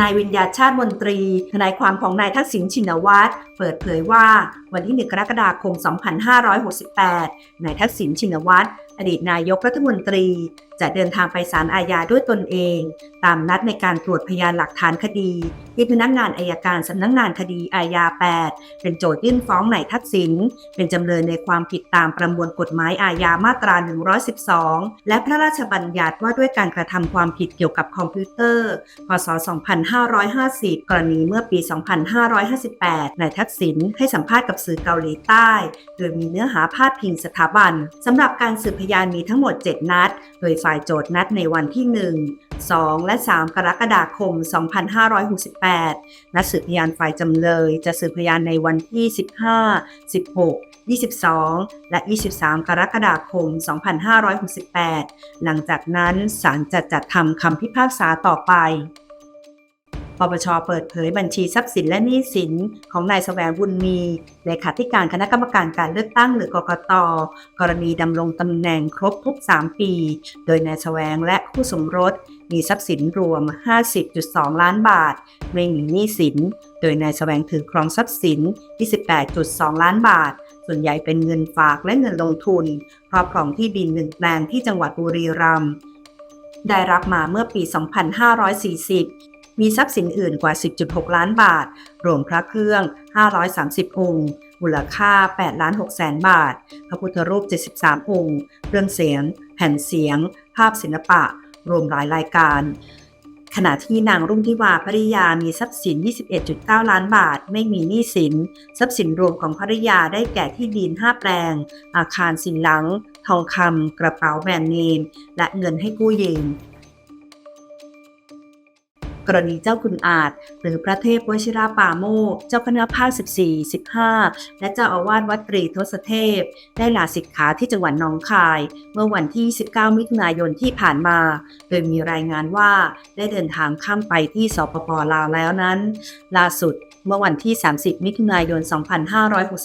นายวิญญาชาติมนตรี ทนายความของนายทักษิณชินวัตร เปิดเผยว่าวันที่ 1 กรกฎาคม 2568 นายทักษิณชินวัตร อดีตนายกรัฐมนตรี จะเดินทางไปศาลอาญาด้วยตนเอง ตามนัดในการตรวจพยานหลักฐานคดีที่พนักงานอายการสำนักงานคดีอาญา 8 เป็นโจทยื่นฟ้องนายทักษิณเป็นจำเลยในความผิดตามประมวลกฎหมายอาญามาตรา 112 และพระราชบัญญัติว่าด้วยการกระทำความผิดเกี่ยวกับคอมพิวเตอร์ พศ 2550 กรณีเมื่อปี 2558นายทักษิณให้สัมภาษณ์กับสื่อเกาหลีใต้ โดยมีเนื้อหาพาดพิงสถาบันสำหรับการสืบพยานมีทั้งหมด 7 นัด โดยฝ่ายโจทย์นัดในวันที่ 1 2 และ 3 กรกฎาคม 2568 นัดสืบพยานฝ่ายจำเลย จะสืบพยานในวันที่ 15 16 22 และ 23 กรกฎาคม 2568 หลังจากนั้นศาลจะจัดทำคำพิพากษาต่อไป ปปชเปิดเผยบัญชีทรัพย์สินและหนี้สิน ของนายสแสวงบุญมีเลขาธิการคณะกรรมการการเลือกตั้งหรือกกต กรณีดำรงตำแหน่งครบทุก 3 ปี โดยนายสแสวงและคู่สมรส มีทรัพย์สินรวม 50.2 ล้านบาทไม่มีหนี้สิน โดยนายสแสวงถือครองทรัพย์สิน 28.2 ล้านบาท ส่วนใหญ่เป็นเงินฝากและเงินลงทุนครอบครองที่ดินหนึ่งแปลงที่จังหวัดบุรีรัมย์ได้รับมาเมื่อปี 2540 มีทรัพย์สินอื่นกว่า 10.6 ล้านบาท รวมพระเครื่อง 530 องค์ มูลค่า 8 ล้าน6แสนบาท พระพุทธรูป 73 องค์ เครื่องเสียง แผ่นเสียง ภาพศิลปะ รวมหลายรายการขณะที่นางรุ่งทิวาภริยามีทรัพย์สิน 21.9 ล้านบาท ไม่มีหนี้สิน ทรัพย์สินรวมของภริยาได้แก่ที่ดิน 5 แปลง อาคารสินหลัง ทองคำ กระเป๋าแบรนด์เนม และเงินให้กู้ยืม กรณีเจ้าคุณอาจ หรือพระเทพวชิราปาโมเจ้าคณะภาค 14 15 และเจ้าอาวาสวัดตรีทศเทพ ได้ลาสิกขาที่จังหวัดหนองคาย เมื่อวันที่ 19 มิถุนายนที่ผ่านมา โดยมีรายงานว่าได้เดินทางข้ามไปที่สปปลาวแล้วนั้น ล่าสุดเมื่อวันที่ 30 มิถุนายน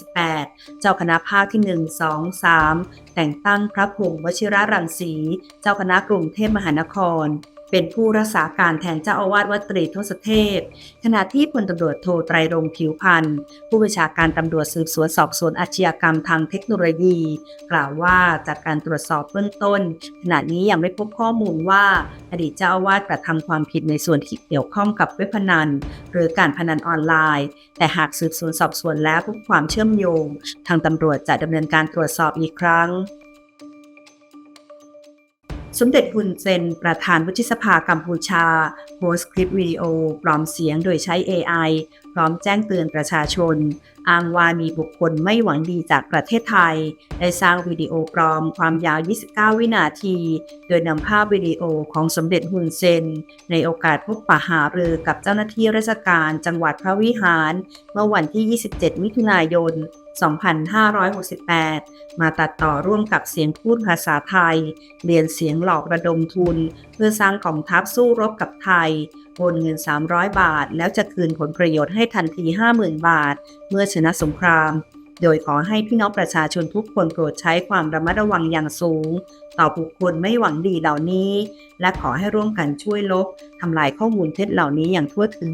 2568 เจ้าคณะภาคที่ 1 2 3 แต่งตั้งพระพรหมวชิระรังสี เจ้าคณะกรุงเทพมหานคร เป็นผู้รักษาการแทนเจ้าอาวาสวัดตรีทศเทพ ขณะที่พลตำรวจโทไตรรงผิวพันธ์ผู้บัญชาการตำรวจสืบสวนสอบสวนอาชญากรรมทางเทคโนโลยี กล่าวว่าจากการตรวจสอบเบื้องต้น ขณะนี้ยังไม่พบข้อมูลว่าอดีตเจ้าอาวาสกระทำความผิดในส่วนที่เกี่ยวข้องกับเว็บพนัน หรือการพนันออนไลน์ แต่หากสืบสวนสอบสวนแล้วพบความเชื่อมโยง ทางตำรวจจะดำเนินการตรวจสอบอีกครั้ง สมเด็จฮุนเซน ประธานวุฒิสภากัมพูชาโพสต์คลิปวิดีโอปลอมเสียงโดยใช้ AI พร้อมแจ้งเตือนประชาชน อ้างว่ามีบุคคลไม่หวังดีจากประเทศไทย ได้สร้างวิดีโอปลอมความยาว 29 วินาที โดยนำภาพวิดีโอของสมเด็จฮุนเซน ในโอกาสพบปะหารือกับเจ้าหน้าที่ราชการจังหวัดพระวิหาร เมื่อวันที่ 27 มิถุนายน 2568 มาตัดต่อร่วมกับเสียงพูดภาษาไทย เรียนเสียงหลอกระดมทุน เพื่อสร้างกองทัพสู้รบกับไทย นเงิน 300 บาท แล้วจะคืนผลประโยชน์ให้ทันที 50,000 บาท เมื่อชนะสงคราม โดยขอให้พี่น้องประชาชนทุกคนโปรดใช้ความระมัดระวังอย่างสูง ต่อบุคคลไม่หวังดีเหล่านี้ และขอให้ร่วมกันช่วยลบทำลายข้อมูลเท็จเหล่านี้อย่างทั่วถึง